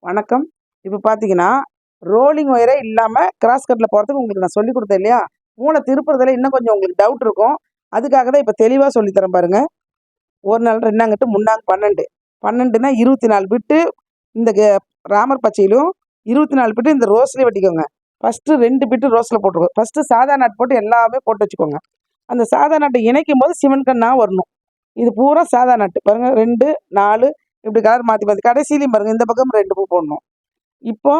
வணக்கம். இப்போ பார்த்தீங்கன்னா ரோலிங் ஒயரே இல்லாமல் கிராஸ் கட்டில் போகிறதுக்கு உங்களுக்கு நான் சொல்லி கொடுத்தேன் இல்லையா? மூளை திருப்புறதுல இன்னும் கொஞ்சம் உங்களுக்கு டவுட் இருக்கும். அதுக்காக தான் இப்போ தெளிவாக சொல்லித்தரேன் பாருங்க. ஒரு நாள் ரெண்டாங்கிட்டு முன்னாங்க பன்னெண்டு. பன்னெண்டுனா இருபத்தி நாலு பிட்டு இந்த கே- ராமர் பச்சையிலும் இருபத்தி நாலு பிட்டு இந்த ரோஸ்லேயே வெட்டிக்கோங்க. ஃபஸ்ட்டு ரெண்டு பிட்டு ரோஸில் போட்டுருக்கோம் ஃபஸ்ட்டு சாதா நாட் போட்டு எல்லாமே போட்டு வச்சுக்கோங்க. அந்த சாதா நாட்டை இணைக்கும் போது சிவன் கண்ணாக வரணும். இது பூரா சாதா நாட்டு. பாருங்கள் ரெண்டு நாலு இப்படி கலர் மாற்றி மாற்றி கடைசிலையும் பாருங்க இந்த பக்கம் ரெண்டு பூ போடணும். இப்போ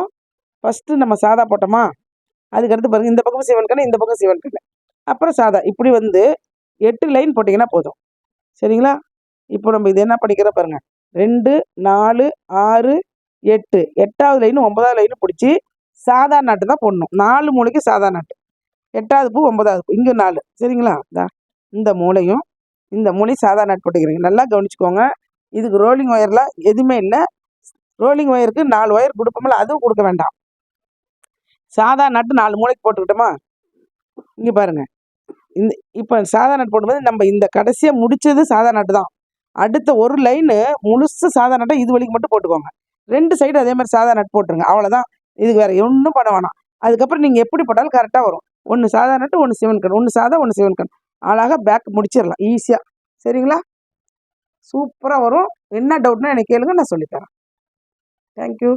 ஃபஸ்ட்டு நம்ம சாதா போட்டோமா? அதுக்கடுத்து பாருங்கள் இந்த பக்கம் சிவன் கண்ணு இந்த பக்கம் சிவன் கண்ணு. அப்புறம் சாதா இப்படி வந்து எட்டு லைன் போட்டிங்கன்னா போதும். சரிங்களா? இப்போ நம்ம இது என்ன படிக்கிறோம் பாருங்கள் ரெண்டு நாலு ஆறு எட்டு. எட்டாவது லைன் ஒன்பதாவது லைன் பிடிச்சி சாதா நாட்டு தான் போடணும். நாலு மூளைக்கு சாதா நாட்டு. எட்டாவது பூ ஒன்பதாவது பூ. இங்கே நாலு. சரிங்களா? இந்த மூளையும் இந்த மூளையும் சாதா நாட்டு போட்டுக்கிறீங்க. நல்லா கவனிச்சுக்கோங்க. இதுக்கு ரோலிங் ஒயரில் எதுவுமே இல்லை. ரோலிங் ஒயருக்கு நாலு ஒயர் கொடுப்போம்ல அதுவும் கொடுக்க வேண்டாம். சாதா நட்டு நாலு மூளைக்கு போட்டுக்கிட்டோமா? இங்கே பாருங்கள் இந்த இப்போ சாதா நட்டு போடும்போது நம்ம இந்த கடைசியாக முடிச்சது சாதா நட்டு தான். அடுத்த ஒரு லைனு முழுசு சாதா நட்டை இது வழிக்கு மட்டும் போட்டுக்கோங்க. ரெண்டு சைடு அதே மாதிரி சாதா நட்டு போட்டுருங்க. அவ்வளோதான் இதுக்கு வேறு ஒன்றும் பண்ண வேணாம். அதுக்கப்புறம் நீங்கள் எப்படி போட்டாலும் கரெக்டாக வரும். ஒன்று சாதா நட்டு ஒன்று சிவன் கண் ஒன்று சாதா ஒன்று சிவன் கண் அழகாக பேக் முடிச்சிடலாம். ஈஸியாக சரிங்களா? சூப்பராக வரும். என்ன டவுட்னா எனக்கு கேளுங்க நான் சொல்லித்தரேன் தேங்க்யூ